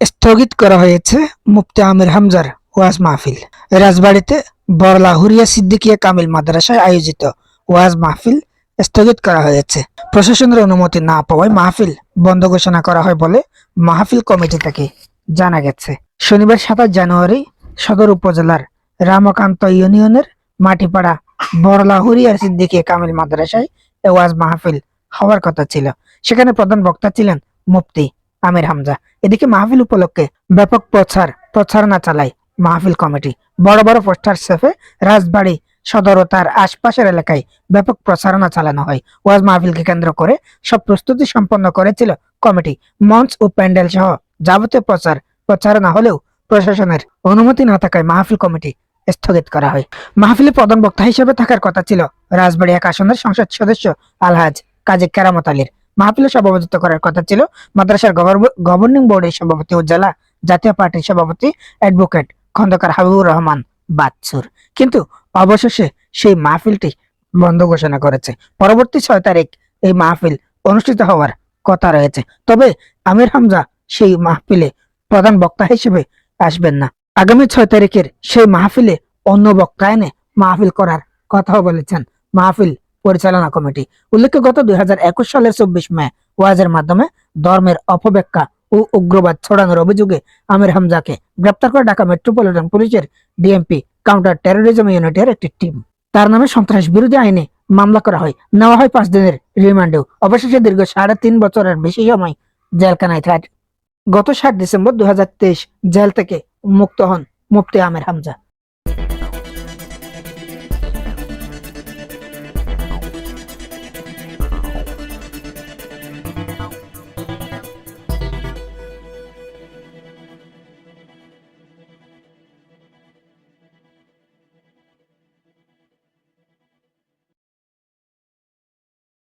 স্থগিত করা হয়েছে মুফতি আমির হামজার ওয়াজ মাহফিল। রাজবাড়িতে বরলা হুরিয়া সিদ্দিকিয়া কামিল মাদ্রাসায় আয়োজিত ওয়াজ মাহফিল স্থগিত করা হয়েছে। প্রশাসনের অনুমতি না পাওয়ায় মাহফিল বন্ধ ঘোষণা করা হয় বলে মাহফিল কমিটি থেকে জানা গেছে। শনিবার সাতাশ জানুয়ারি সদর উপজেলার রামকান্ত ইউনিয়নের মাটিপাড়া বরলা হুরিয়ার সিদ্দিকিয়া কামিল মাদ্রাসায় ওয়াজ মাহফিল হওয়ার কথা ছিল। সেখানে প্রধান বক্তা ছিলেন মুফতি আমির হামজা। এদিকে মাহফিল উপলক্ষে ব্যাপক প্রচার প্রচারণা চালায় মাহফিল কমিটি। বড় বড় পোস্টার সেফে রাজবাড়ি, সদর ও তার আশপাশের এলাকায় ব্যাপক প্রচারণা চালানো হয়। ওয়াজ মাহফিলকে কেন্দ্র করে সব প্রস্তুতি সম্পন্ন করেছিল কমিটি। মঞ্চ ও প্যান্ডেল সহ যাবতীয় প্রচার প্রচারণা হলেও প্রশাসনের অনুমতি না থাকায় মাহফিল কমিটি স্থগিত করা হয়। মাহফিলে প্রধান বক্তা হিসেবে থাকার কথা ছিল রাজবাড়ী এক আসনের সংসদ সদস্য আলহাজ কাজী কেরামত আলীর। মাহফিলে সভাপতিত্ব করার কথা ছিল মাদ্রাসার গভর্নিং বোর্ডের সভাপতি জেলা জাতীয় পার্টির সভাপতি অ্যাডভোকেট খন্দকার হাবিবুর রহমান বাচ্চুর কিন্তু অবশেষে সেই মাহফিলটি বন্ধ ঘোষণা করেছে। পরবর্তী ছয় তারিখ এই মাহফিল অনুষ্ঠিত হওয়ার কথা রয়েছে। তবে আমির হামজা সেই মাহফিলে প্রধান বক্তা হিসেবে আসবেন না। আগামী ছয় তারিখের সেই মাহফিলে অন্য বক্তা এনে মাহফিল করার কথাও বলেছেন। মাহফিল পরিচালনা কমিটি। উল্লেখ্য, গত দুই সালের চব্বিশ মে ওয়াজের মাধ্যমে ধর্মের অপব্যাখ্যা ও উগ্রবাদ ছড়ানোর অভিযোগে আমির হামজাকে গ্রেপ্তার করে ঢাকা মেট্রোপলিটন পুলিশের ডিএমপি কাউন্টার টেরোরিজম ইউনিটের একটি টিম। তার নামে সন্ত্রাস বিরোধী আইনে মামলা করা হয়। নেওয়া হয় পাঁচ দিনের রিমান্ডেও। অবশেষে দীর্ঘ সাড়ে তিন বছরের বেশি সময় জেলখানায় থাক। গত সাত ডিসেম্বর দুই হাজার তেইশ জেল থেকে মুক্ত হন মুফতি আমির হামজা।